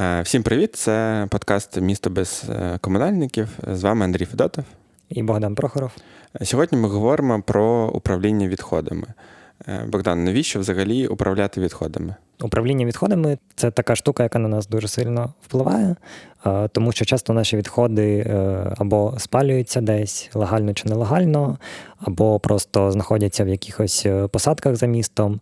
Е, Всім привіт! Це подкаст Місто без е, комунальників. З вами Андрій Федотов. І Богдан Прохоров. Сьогодні ми говоримо про управління відходами. Е, Богдан, навіщо взагалі управляти відходами? Управління відходами це така штука, яка на нас дуже сильно впливає, е, тому що часто наші відходи е, або спалюються десь легально чи нелегально, або просто знаходяться в якихось е, посадках за містом.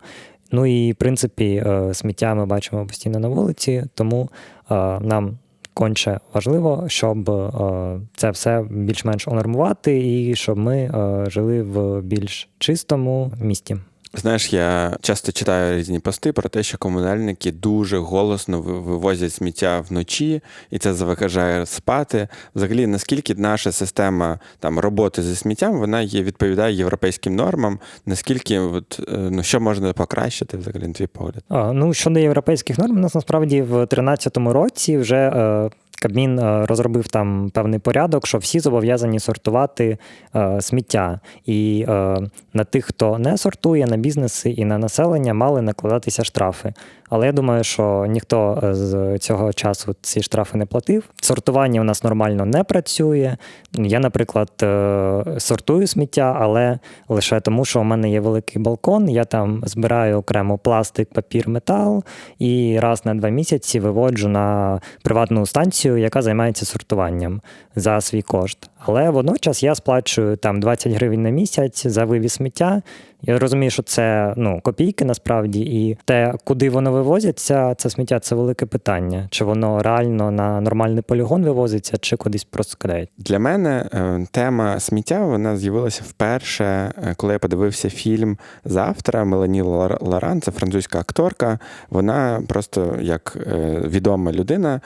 Ну і в принципі, е, сміття ми бачимо постійно на вулиці, тому е, нам конче важливо, щоб е, це все більш-менш унормувати, і щоб ми жили в більш чистому місті. Знаєш, я часто читаю різні пости про те, що комунальники дуже голосно вивозять сміття вночі, і це заважає спати. Взагалі, наскільки наша система там роботи зі сміттям вона є відповідає європейським нормам, наскільки от, е, ну що можна покращити взагалі на твій погляд? А, Ну, щодо європейських норм, у нас насправді в 2013 році вже е, Кабмін е, розробив там певний порядок, що всі зобов'язані сортувати е, сміття. І е, на тих, хто не сортує, на бізнеси і на населення мали накладатися штрафи. Але я думаю, що ніхто е, з цього часу ці штрафи не платив. Сортування у нас нормально не працює. Я, наприклад, е, сортую сміття, але лише тому, що у мене є великий балкон. Я там збираю окремо пластик, папір, метал і раз на два місяці виводжу на приватну станцію, яка займається сортуванням за свій кошт. Але водночас я сплачую там 20 гривень на місяць за вивіз сміття. Я розумію, що це ну, копійки насправді, і те, куди воно вивозиться, це сміття це велике питання. Чи воно реально на нормальний полігон вивозиться, чи кудись просто кидають. Для мене е, тема сміття вона з'явилася вперше, е, коли я подивився фільм Завтра. Мелані Ларан, це французька акторка. Вона просто як е, відома людина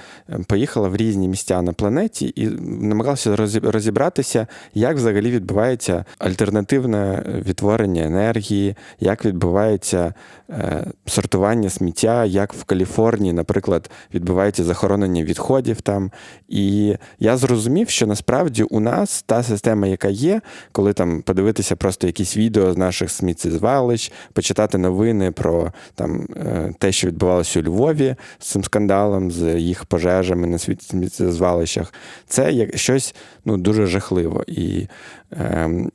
поїхала в різні місця на планеті і намагалася розі- розібратися, як взагалі відбувається альтернативне відтворення енергії, як відбувається е, сортування сміття, як в Каліфорнії, наприклад, відбувається захоронення відходів там. І я зрозумів, що насправді у нас та система, яка є, коли там подивитися просто якісь відео з наших сміттєзвалищ, почитати новини про там е, те, що відбувалося у Львові з цим скандалом, з їх пожежами на сміттєзвалищах, це як щось ну, дуже жахливо. І,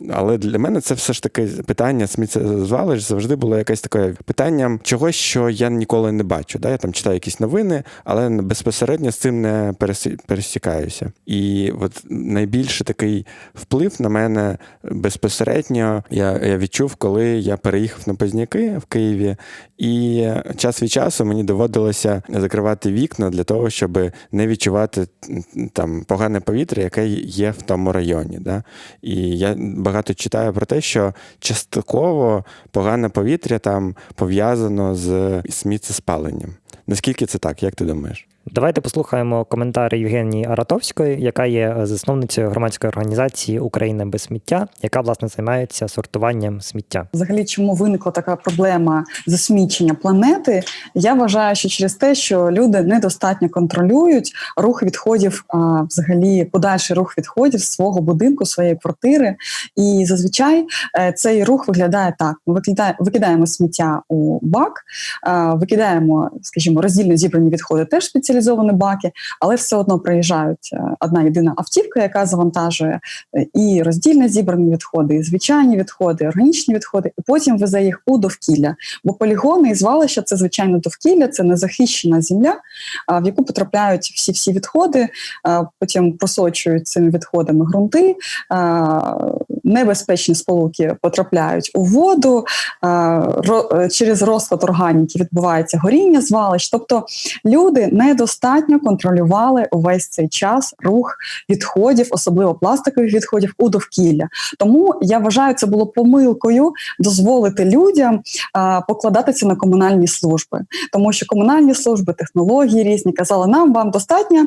але для мене це все ж таки питання сміттєзвалищ завжди було якесь таке питанням чогось, що я ніколи не бачу. Да? Я там читаю якісь новини, але безпосередньо з цим не пересі- пересікаюся. І от найбільше такий вплив на мене безпосередньо я, я відчув, коли я переїхав на Позняки в Києві, і час від часу мені доводилося закривати вікна для того, щоб не відчувати там погане повітря, яке є в тому районі. Да? І я багато читаю про те, що частково погане повітря там пов'язано з сміттєспаленням. Наскільки це так, як ти думаєш? Давайте послухаємо коментар Євгенії Аратовської, яка є засновницею громадської організації Україна без сміття, яка власне займається сортуванням сміття. Взагалі, чому виникла така проблема засмічення планети? Я вважаю, що через те, що люди недостатньо контролюють рух відходів, а взагалі подальший рух відходів свого будинку, своєї квартири. І зазвичай е, цей рух виглядає так: ми викидає- викидаємо сміття у бак, викидаємо, скажімо, роздільно зібрані відходи, теж спеціалізовані баки, але все одно приїжджають е, одна єдина автівка, яка завантажує е, і роздільно зібрані відходи, і звичайні відходи, і органічні відходи, і потім везе їх у довкілля. Бо полігони і звалища це звичайно довкілля, це незахищена земля, в яку потрапляють всі всі відходи, потім просочують цими відходами ґрунти. Небезпечні сполуки потрапляють у воду е, через розклад органіки відбувається горіння звалищ. Тобто люди недостатньо контролювали увесь цей час рух відходів, особливо пластикових відходів у довкілля. Тому я вважаю, це було помилкою дозволити людям а, покладатися на комунальні служби, тому що комунальні служби, технології різні казали, нам вам достатньо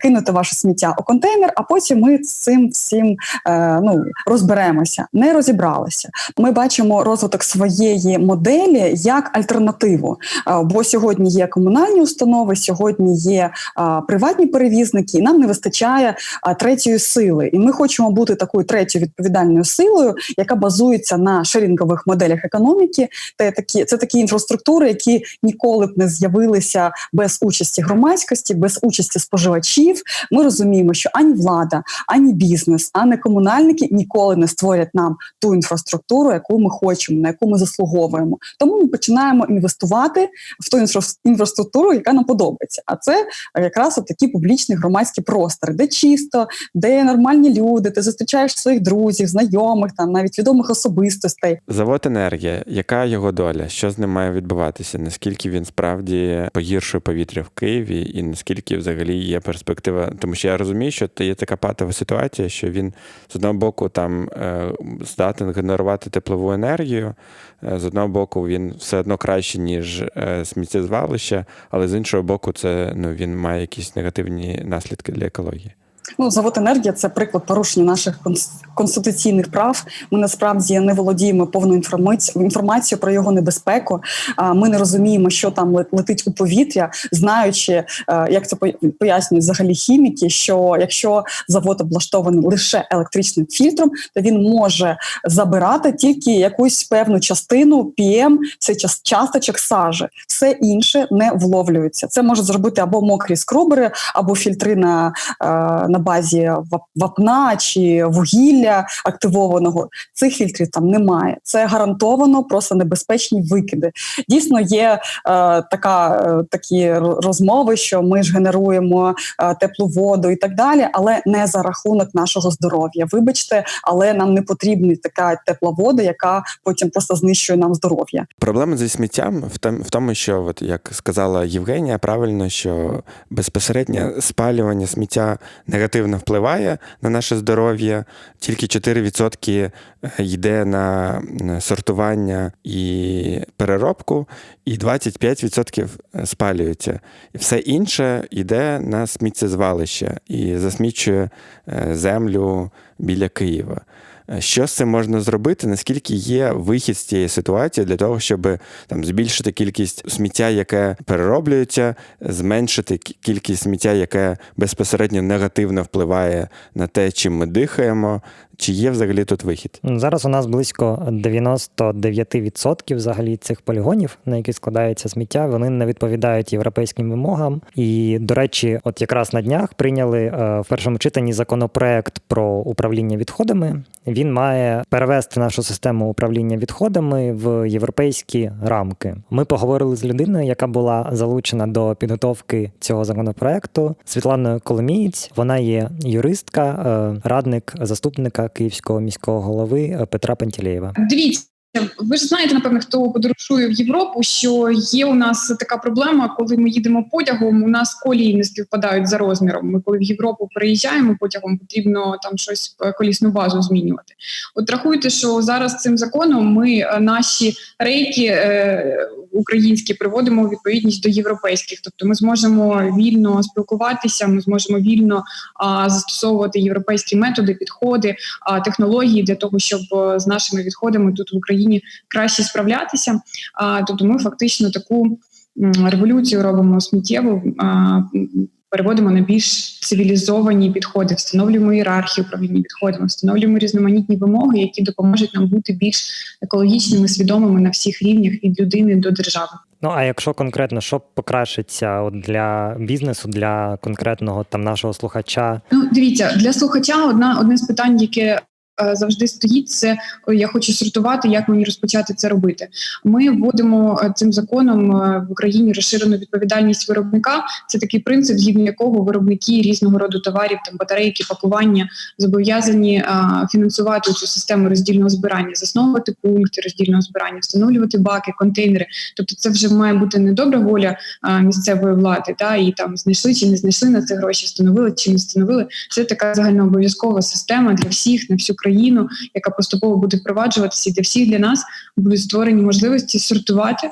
кинути ваше сміття у контейнер, а потім ми з цим всім е, ну розберемося. Не розібралися. Ми бачимо розвиток своєї моделі як альтернативу. Е, Бо сьогодні є комунальні установи, сьогодні є приватні перевізники, і нам не вистачає третьої сили. І ми хочемо бути такою третьою відповідальною силою, яка базується на шерінгових моделях економіки. Це такі, це такі інфраструктури, які ніколи б не з'явилися без участі громадськості, без участі споживачів. Ми розуміємо, що ані влада, ані бізнес, ані комунальники ніколи не створять нам ту інфраструктуру, яку ми хочемо, на яку ми заслуговуємо. Тому ми починаємо інвестувати в ту інфра- інфраструктуру, яка нам подобається. А це якраз такі публічні громадські простори, де чисто, де нормальні люди, ти зустрічаєш своїх друзів, знайомих, там навіть відомих особистостей. Завод енергія, яка його доля? Що з ним має відбуватися? Наскільки він справді погіршує повітря в Києві, і наскільки взагалі є перспектива? Тому що я розумію, що є така патова ситуація, що він з одного боку там е, здатен генерувати теплову енергію, е, з одного боку, він все одно краще, ніж е, сміттєзвалище, але з іншого боку, це ну він має якісь негативні наслідки для екології. Ну, завод енергія це приклад порушення наших конституційних прав. Ми насправді не володіємо повною інформаці- інформацією про його небезпеку. Ми не розуміємо, що там летить у повітря, знаючи, е, як це пояснюють взагалі хіміки. Що якщо завод облаштований лише електричним фільтром, то він може забирати тільки якусь певну частину PM, це час- часточок сажі. Все інше не вловлюється. Це можуть зробити або мокрі скрубери, або фільтри на е, на базі вапна чи вугілля активованого. Цих фільтрів там немає. Це гарантовано просто небезпечні викиди. Дійсно, є е, така, е, такі розмови, що ми ж генеруємо е, теплу воду і так далі, але не за рахунок нашого здоров'я. Вибачте, але нам не потрібна така тепла вода, яка потім просто знищує нам здоров'я. Проблема зі сміттям в тому, що, от, як сказала Євгенія, правильно, що безпосереднє спалювання сміття негативно впливає на наше здоров'я. Тільки 4% йде на сортування і переробку, і 25% спалюється. І все інше йде на сміттєзвалище і засмічує е, землю біля Києва. Е, Що з цим можна зробити? Наскільки є вихід з цієї ситуації для того, щоб там збільшити кількість сміття, яке перероблюється, зменшити кількість сміття, яке безпосередньо негативно впливає на те, чим ми дихаємо? Чи є взагалі тут вихід? Зараз у нас близько 99% взагалі цих полігонів, на які складається сміття, вони не відповідають європейським вимогам. І, до речі, от якраз на днях прийняли е, в першому читанні законопроект про управління відходами. Він має перевести нашу систему управління відходами в європейські рамки. Ми поговорили з людиною, яка була залучена до підготовки цього законопроекту. Світланою Коломієць. Вона є юристка, е, радник заступника київського міського голови е, Петра Пантелєєва. Дивіться, ви ж знаєте, напевно, хто подорожує в Європу, що є у нас така проблема, коли ми їдемо потягом, у нас колії не співпадають за розміром. Ми коли в Європу приїжджаємо потягом, потрібно там щось е, колісну базу змінювати. От рахуйте, що зараз цим законом ми е, наші рейки е, українські приводимо у відповідність до європейських, тобто ми зможемо вільно спілкуватися, ми зможемо вільно а, застосовувати європейські методи, підходи, а, технології для того, щоб е, з нашими відходами тут в Україні краще справлятися. А, тобто, ми фактично таку революцію робимо сміттєву. Переводимо на більш цивілізовані підходи, встановлюємо ієрархію управління відходами, встановлюємо різноманітні вимоги, які допоможуть нам бути більш екологічними, свідомими на всіх рівнях від людини до держави. Ну а якщо конкретно що покращиться от для бізнесу, для конкретного там нашого слухача, Ну, дивіться, для слухача одна одне з питань, яке завжди стоїть, це я хочу сортувати, як мені розпочати це робити. Ми вводимо е, цим законом е, в Україні розширену відповідальність виробника. Це такий принцип, згідно якого виробники різного роду товарів, там батарейки, пакування зобов'язані е, фінансувати цю систему роздільного збирання, засновувати пункти роздільного збирання, встановлювати баки, контейнери. Тобто, це вже має бути не добра воля е, місцевої влади, та і там знайшли чи не знайшли на це гроші, встановили чи не встановили. Це така загальнообов'язкова система для всіх на всю країну, яка поступово буде впроваджуватися і для всіх для нас будуть створені можливості сортувати.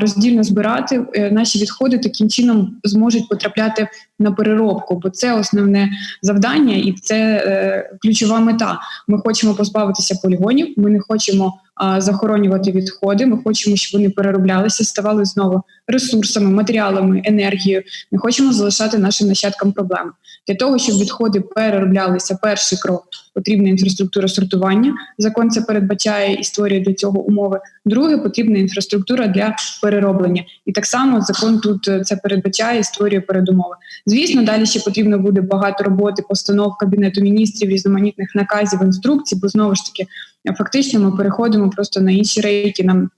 Роздільно збирати Е, наші відходи таким чином зможуть потрапляти на переробку, бо це основне завдання і це е, ключова мета. Ми хочемо позбавитися полігонів. Ми не хочемо захоронювати відходи. Ми хочемо, щоб вони перероблялися, ставали знову ресурсами, матеріалами, енергією. Не хочемо залишати нашим нащадкам проблеми. Для того, щоб відходи перероблялися, перший крок потрібна інфраструктура сортування. Закон це передбачає і створює для цього умови. Друге, потрібна інфраструктура для перероблення. І так само закон тут е, це передбачає і створює передумови. Звісно, далі ще потрібно буде багато роботи, постанов кабінету міністрів, різноманітних наказів, інструкцій, бо знову ж таки, фактично, ми переходимо просто на інші рейки. Нам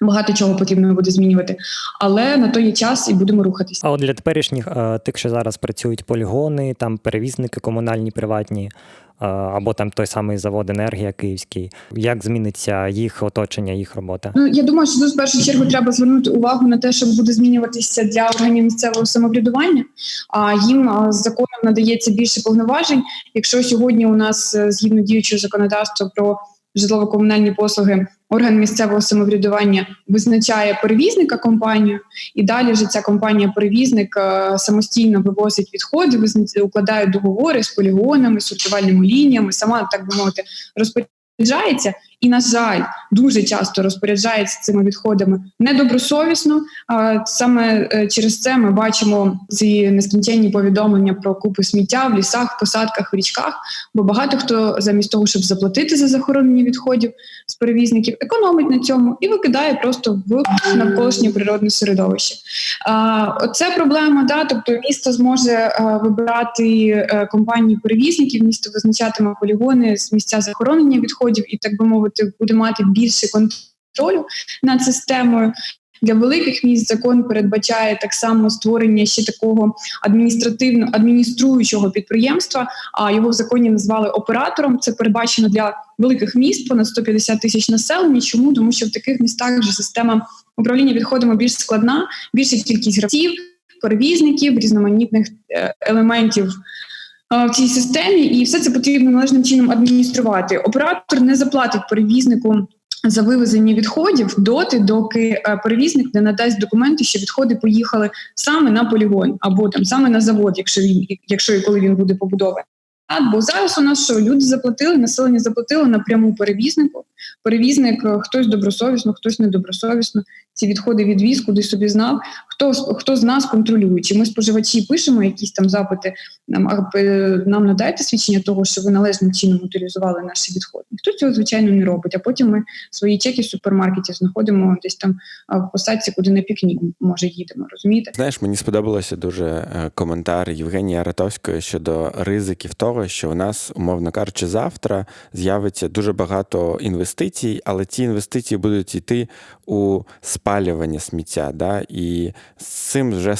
багато чого потрібно буде змінювати, але на то є час і будемо рухатися. А от для теперішніх е, тих, що зараз працюють полігони, там перевізники комунальні, приватні, е, або там той самий завод енергія київський, як зміниться їх оточення, їх робота? Ну я думаю, що тут в першу чергу треба звернути увагу на те, що буде змінюватися для органів місцевого самоврядування. А їм з законом надається більше повноважень. Якщо сьогодні у нас е, згідно діючого законодавства про житлово-комунальні послуги орган місцевого самоврядування визначає перевізника компанію, і далі вже ця компанія-перевізник е, самостійно вивозить відходи, укладає договори з полігонами, сортувальними лініями, сама так би мовити, розпоряджається. І на жаль, дуже часто розпоряджається цими відходами недобросовісно. Саме е, через це ми бачимо ці нескінченні повідомлення про купи сміття в лісах, посадках, в річках. Бо багато хто замість того, щоб заплатити за захоронення відходів з перевізників, економить на цьому і викидає просто в навколишнє природне середовище. А, Оце проблема. Да, тобто місто зможе е, вибирати е, компанії перевізників, місто визначатиме полігони з місця захоронення відходів і так би мовити, буде мати більше контролю над системою. Для великих міст закон передбачає так само створення ще такого адміністративно адмініструючого підприємства. А його в законі назвали оператором. Це передбачено для великих міст, понад 150 тисяч населення. Чому тому, що в таких містах вже система управління відходами більш складна, більша кількість гравців, перевізників, різноманітних е, елементів в цій системі, і все це потрібно належним чином адмініструвати. Оператор не заплатить перевізнику. За вивезення відходів доти, доки е, перевізник не надасть документи, що відходи поїхали саме на полігон або там саме на завод, якщо він якщо і коли він буде побудований. А, бо зараз у нас що люди заплатили, населення заплатило напряму перевізнику. Перевізник е, хтось добросовісно, хтось недобросовісно ці відходи відвіз, куди собі знав. Хто хто з нас контролює? Чи ми споживачі пишемо якісь там запити? Нам е, нам надайте свідчення того, що ви належним чином утилізували наші відходи. Ніхто цього звичайно не робить. А потім ми свої чеки в супермаркеті знаходимо десь там в посадці, куди на пікнік може їдемо. Розумієте? Знаєш, мені сподобалося дуже е, коментар Євгенії Аратовської щодо ризиків того, що у нас, умовно кажучи, завтра з'явиться дуже багато інвестицій, але ці інвестиції будуть йти у спалювання сміття. Да? І з цим вже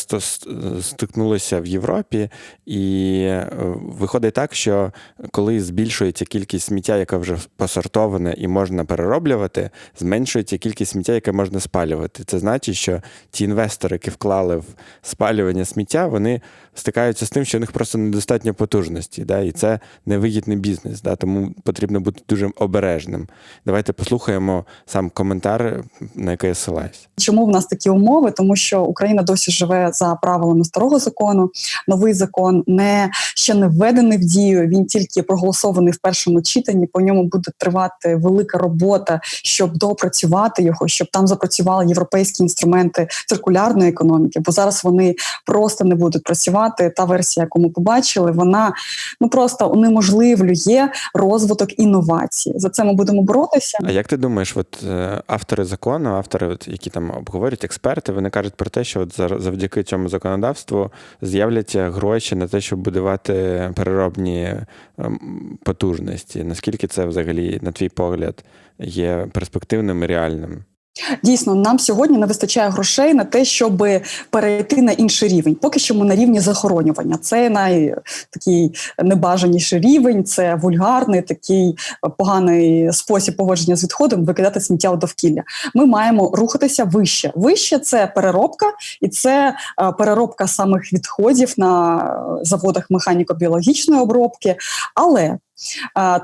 стикнулося в Європі, і е, виходить так, що коли збільшується кількість сміття, яке вже посортоване і можна перероблювати, зменшується кількість сміття, яке можна спалювати. Це значить, що ті інвестори, які вклали в спалювання сміття, вони стикаються з тим, що у них просто недостатньо потужності, да? і це невигідний бізнес. Да? Тому потрібно бути дуже обережним. Давайте послухаємо сам коментар, на який я ссилаюсь. Чому в нас такі умови? Тому що Україна досі живе за правилами старого закону. Новий закон не ще не введений в дію. Він тільки проголосований в першому читанні. По ньому буде тривати велика робота, щоб допрацювати його, щоб там запрацювали європейські інструменти циркулярної економіки. Бо зараз вони просто не будуть працювати. Та версія, яку ми побачили, вона ну просто унеможливлює розвиток інновацій. За це ми будемо боротися. А як ти думаєш, от е, автори закону, автори, от, які там обговорюють, експерти, вони кажуть про те, що от завдяки цьому законодавству з'являться гроші на те, щоб будувати переробні ем, потужності. Наскільки це взагалі, на твій погляд, є перспективним і реальним? Дійсно, нам сьогодні не вистачає грошей на те, щоб перейти на інший рівень. Поки що ми на рівні захоронювання. Це най такий небажаніший рівень, це вульгарний, такий поганий спосіб поводження з відходом, викидати сміття у довкілля. Ми маємо рухатися вище. Вище це переробка, і це е, переробка самих відходів на заводах механіко-біологічної обробки. Але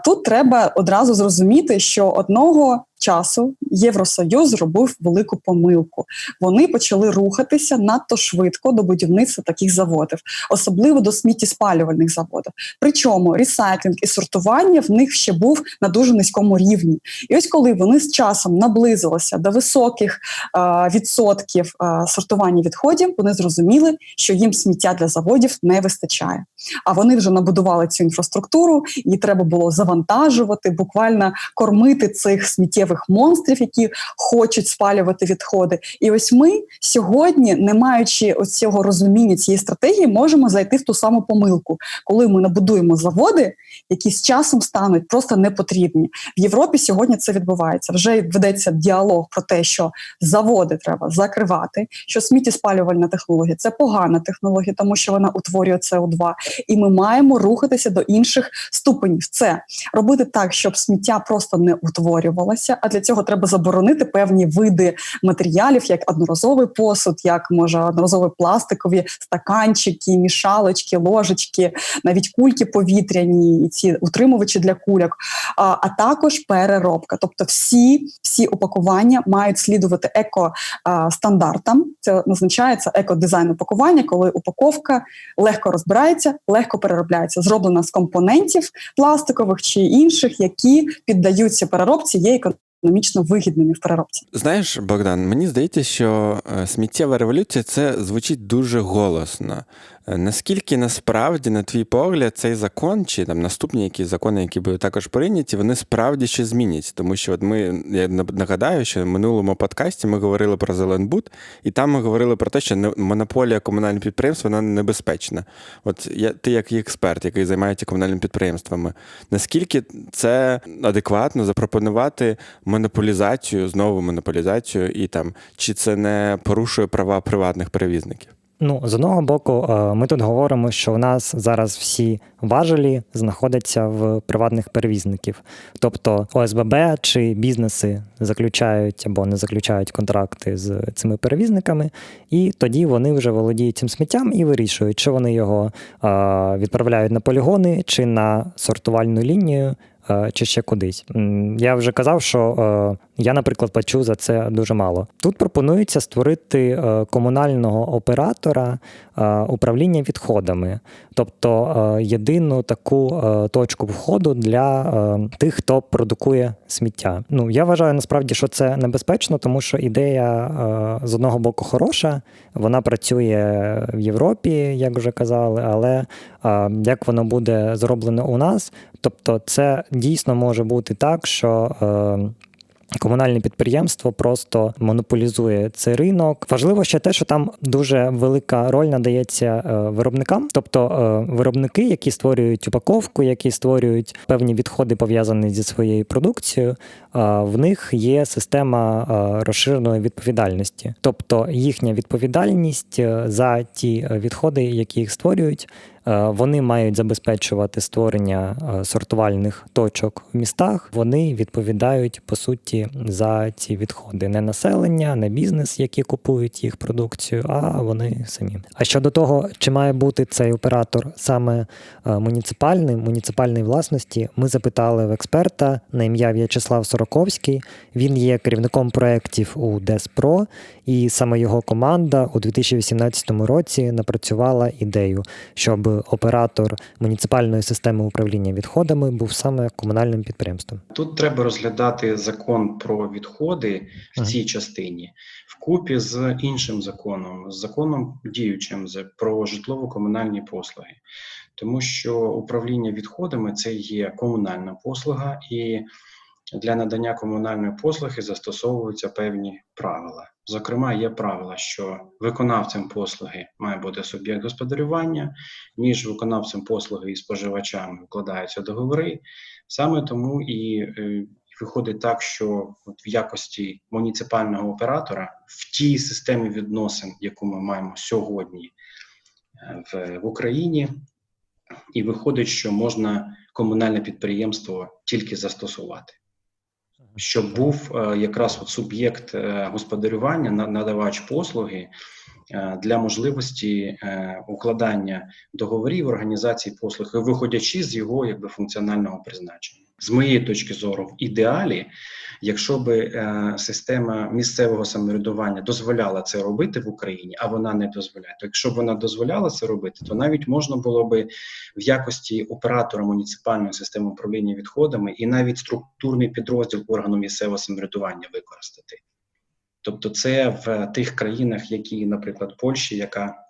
Тут треба одразу зрозуміти, що одного часу Євросоюз зробив велику помилку. Вони почали рухатися надто швидко до будівництва таких заводів, особливо до сміттєспалювальних заводів. Причому ресайклінг і сортування в них ще був на дуже низькому рівні. І ось коли вони з часом наблизилися до високих е, відсотків е, сортування відходів, вони зрозуміли, що їм сміття для заводів не вистачає. А вони вже набудували цю інфраструктуру, і треба було завантажувати, буквально кормити цих сміттєвих монстрів, які хочуть спалювати відходи. І ось ми сьогодні, не маючи ось цього розуміння цієї стратегії, можемо зайти в ту саму помилку, коли ми набудуємо заводи, які з часом стануть просто непотрібні. В Європі сьогодні це відбувається. Вже ведеться діалог про те, що заводи треба закривати, що сміттєспалювальна технологія це погана технологія, тому що вона утворює СО2. І ми маємо рухатися до інших ступенів. Це робити так, щоб сміття просто не утворювалося. А для цього треба заборонити певні види матеріалів, як одноразовий посуд, як може одноразові пластикові стаканчики, мішалочки, ложечки, навіть кульки повітряні, і ці утримувачі для кульок, а, а також переробка. Тобто, всі, всі упакування мають слідувати еко-стандартам. Це назначається еко-дизайн упакування, коли упаковка легко розбирається, легко переробляється, зроблена з компонентів пластикових чи інших, які піддаються переробці, є економічно вигідними в переробці. Знаєш, Богдан, мені здається, що е, сміттєва революція це звучить дуже голосно. Е, Наскільки насправді, на твій погляд, цей закон, чи там наступні якісь закони, які будуть також прийняті, вони справді ще змінять? Тому що от ми, я нагадаю, що в минулому подкасті ми говорили про Зеленбуд, і там ми говорили про те, що монополія комунальних підприємств вона небезпечна. От я, ти як експерт, який займається комунальними підприємствами, наскільки це адекватно запропонувати монополізацію, знову монополізацію, і там чи це не порушує права приватних перевізників? Ну, з одного боку, е, ми тут говоримо, що у нас зараз всі важелі знаходяться в приватних перевізників. Тобто ОСББ чи бізнеси заключають або не заключають контракти з цими перевізниками, і тоді вони вже володіють цим сміттям і вирішують, чи вони його е, відправляють на полігони чи на сортувальну лінію. е, Чи ще кудись. Я вже казав, що я, наприклад, плачу за це дуже мало. Тут пропонується створити е, комунального оператора е, управління відходами, тобто е, єдину таку точку входу для тих, хто продукує сміття. Ну я вважаю насправді, що це небезпечно, тому що ідея з одного боку хороша, вона працює в Європі, як вже казали, але як воно буде зроблено у нас, тобто це дійсно може бути так, що. Комунальне підприємство просто монополізує цей ринок. Важливо ще те, що там дуже велика роль надається е, виробникам, тобто е, виробники, які створюють упаковку, які створюють певні відходи пов'язані зі своєю продукцією. е, В них є система розширеної відповідальності, тобто їхня відповідальність за ті відходи, які їх створюють. Е, Вони мають забезпечувати створення е, сортувальних точок в містах. Вони відповідають по суті за ці відходи. Не населення, не бізнес, які купують їх продукцію, а вони самі. А щодо того, чи має бути цей оператор саме е, муніципальним, муніципальної власності, ми запитали в експерта на ім'я В'ячеслав Сороковський. Він є керівником проєктів у Деспро, і саме його команда у 2018 році напрацювала ідею, щоб оператор муніципальної системи управління відходами був саме комунальним підприємством. Тут треба розглядати закон про відходи в Ага. цій частині вкупі з іншим законом, з законом діючим про житлово-комунальні послуги, тому що управління відходами це є комунальна послуга, і для надання комунальної послуги застосовуються певні правила. Зокрема, є правила, що виконавцем послуги має бути суб'єкт господарювання, між виконавцем послуги і споживачами укладаються договори. Саме тому і е, виходить так, що в якості муніципального оператора в тій системі відносин, яку ми маємо сьогодні е, в, в Україні, і виходить, що можна комунальне підприємство тільки застосувати. Щоб був е, якраз от суб'єкт е, господарювання, на- надавач послуги, е, для можливості укладання договорів організації послуг, виходячи з його якби функціонального призначення. З моєї точки зору, в ідеалі, якщо би е, система місцевого самоврядування дозволяла це робити в Україні, а вона не дозволяє, то якщо б вона дозволяла це робити, то навіть можна було би в якості оператора муніципальної системи управління відходами і навіть структурний підрозділ органу місцевого самоврядування використати. Тобто, це в тих країнах, які, наприклад, Польщі, яка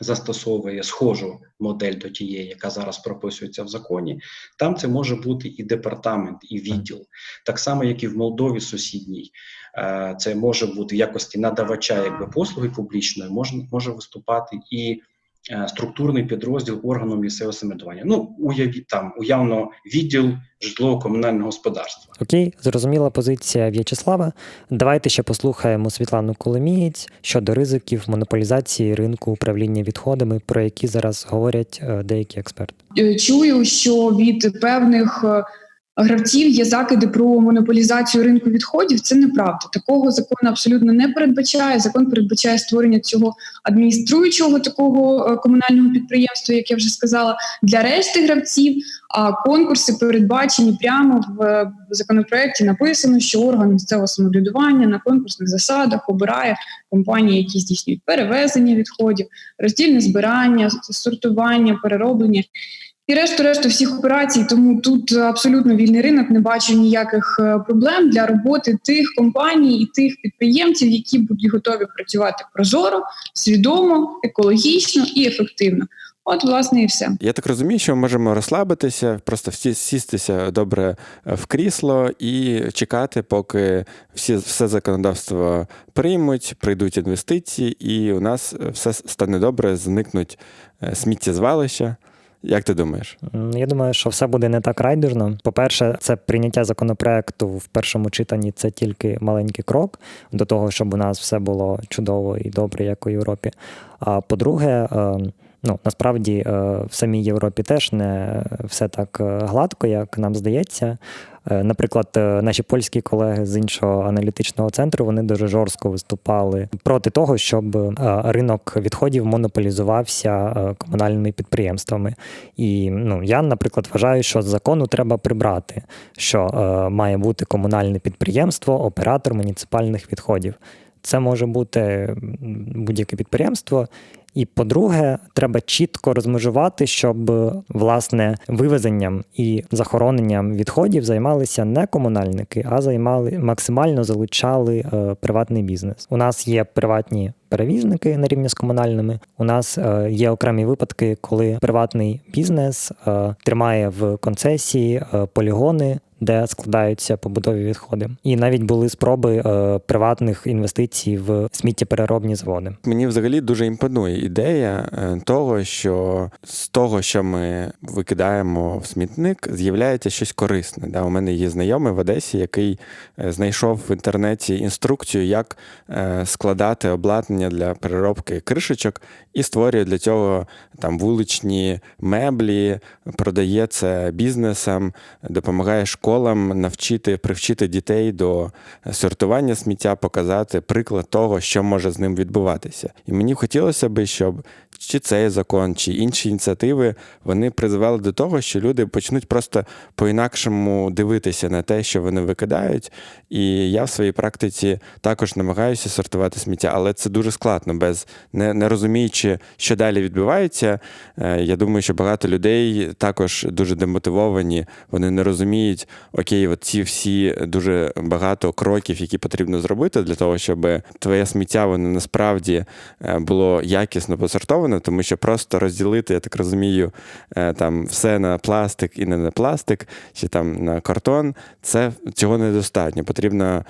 застосовує схожу модель до тієї, яка зараз прописується в законі, там це може бути і департамент, і відділ, так само, як і в Молдові сусідній. Е, Це може бути в якості надавача якби послуги публічної, може, може виступати і структурний підрозділ органу місцевого самоврядування. Ну, уявіть там уявно відділ житлово-комунального господарства. Окей, зрозуміла позиція В'ячеслава. Давайте ще послухаємо Світлану Коломієць щодо ризиків монополізації ринку управління відходами, про які зараз говорять е, деякі експерти. Е, чую, що від певних е, гравців є закиди про монополізацію ринку відходів. Це неправда. Такого закон абсолютно не передбачає. Закон передбачає створення цього адмініструючого такого е, комунального підприємства, як я вже сказала, для решти гравців. А конкурси передбачені прямо в е, законопроекті. Написано, що орган місцевого самоврядування на конкурсних засадах обирає компанії, які здійснюють перевезення відходів, роздільне збирання, сортування, перероблення. І решту решту всіх операцій, тому тут абсолютно вільний ринок. Не бачу ніяких е, проблем для роботи тих компаній і тих підприємців, які будуть готові працювати прозоро, свідомо, екологічно і ефективно. От, власне, і все. Я так розумію, що ми можемо розслабитися, просто всі сістися добре в крісло і чекати, поки всі все законодавство приймуть, прийдуть інвестиції, і у нас все стане добре, зникнуть е, сміттєзвалища. Як ти думаєш? Я думаю, що все буде не так райдужно. По-перше, це прийняття законопроекту в першому читанні це тільки маленький крок до того, щоб у нас все було чудово і добре, як у Європі. А по-друге, е, ну насправді е, в самій Європі теж не все так е, гладко, як нам здається. Е, Наприклад, е, наші польські колеги з іншого аналітичного центру вони дуже жорстко виступали проти того, щоб е, ринок відходів монополізувався комунальними підприємствами. І ну я, наприклад, вважаю, що з закону треба прибрати, що має бути комунальне підприємство, оператор муніципальних відходів. Це може бути будь-яке підприємство. І по-друге, треба чітко розмежувати, щоб власне вивезенням і захороненням відходів займалися не комунальники, а займали максимально залучали е, приватний бізнес. У нас є приватні перевізники на рівні з комунальними. У нас е, є окремі випадки, коли приватний бізнес е, тримає в концесії е, полігони. Де складаються побутові відходи, і навіть були спроби е, приватних інвестицій в сміттєпереробні заводи. Мені взагалі дуже імпонує ідея е, того, що з того, що ми викидаємо в смітник, з'являється щось корисне. Да? У мене є знайомий в Одесі, який е, знайшов в інтернеті інструкцію, як е, складати обладнання для переробки кришечок, і створює для цього там вуличні меблі, продає це бізнесам, допомагає школам навчити, привчити дітей до сортування сміття, показати приклад того, що може з ним відбуватися. І мені хотілося би, щоб чи цей закон, чи інші ініціативи вони призвели до того, що люди почнуть просто по-інакшому дивитися на те, що вони викидають. І я в своїй практиці також намагаюся сортувати сміття, але це дуже складно, без не, не розуміючи, що далі відбувається. Е, Я думаю, що багато людей також дуже демотивовані, вони не розуміють, окей, от ці всі дуже багато кроків, які потрібно зробити для того, щоб твоє сміття воно насправді е, було якісно посортоване, тому що просто розділити, я так розумію, е, там все на пластик і не на пластик, чи там на картон, це цього недостатньо. Потрібно е,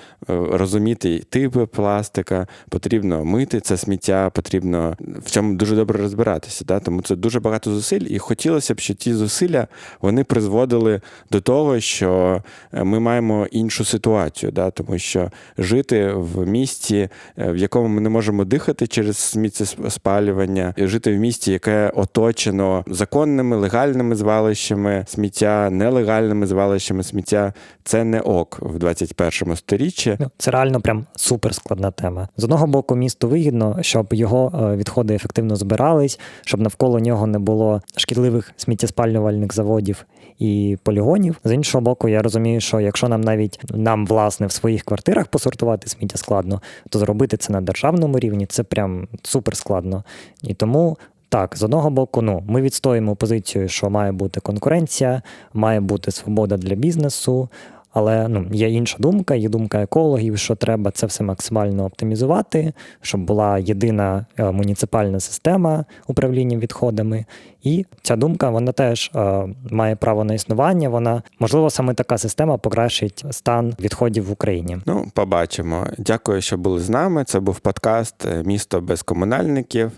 розуміти типи пластика, потрібно мити це сміття, потрібно в цьому дуже добре розбиратися. Да? Тому це дуже багато зусиль, і хотілося б, щоб ті зусилля вони призводили до того, що е, ми маємо іншу ситуацію, да? тому що жити в місті, в якому ми не можемо дихати через сміттєспалювання, жити в місті, яке оточено законними, легальними звалищами сміття, нелегальними звалищами сміття. Це не ок в 21 сторіччі. Ну, Це реально прям суперскладна тема. З одного боку, місту вигідно, щоб його е, відходи ефективно збирались, щоб навколо нього не було шкідливих сміттєспалювальних заводів і полігонів. З іншого боку, я розумію, що якщо нам навіть нам власне в своїх квартирах посортувати сміття складно, то зробити це на державному рівні це прям суперскладно. І тому. Так, з одного боку, ну ми відстоїмо позицію, що має бути конкуренція, має бути свобода для бізнесу. Але ну є інша думка, є думка екологів, що треба це все максимально оптимізувати, щоб була єдина е, муніципальна система управління відходами. І ця думка вона теж е, має право на існування. Вона можливо саме така система покращить стан відходів в Україні. Ну, побачимо. Дякую, що були з нами. Це був подкаст Місто без комунальників.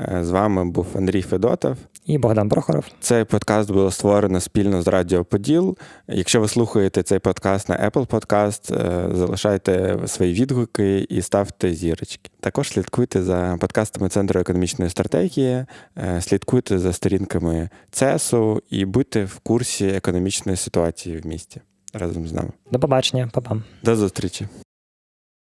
Е, З вами був Андрій Федотов. І Богдан Прохоров. Цей подкаст було створено спільно з Радіо Поділ. Якщо ви слухаєте цей подкаст на Apple Podcast, е, залишайте свої відгуки і ставте зірочки. Також слідкуйте за подкастами Центру економічної стратегії, е, слідкуйте за сторінками ЦЕСу і будьте в курсі економічної ситуації в місті разом з нами. До побачення, па-па. До зустрічі!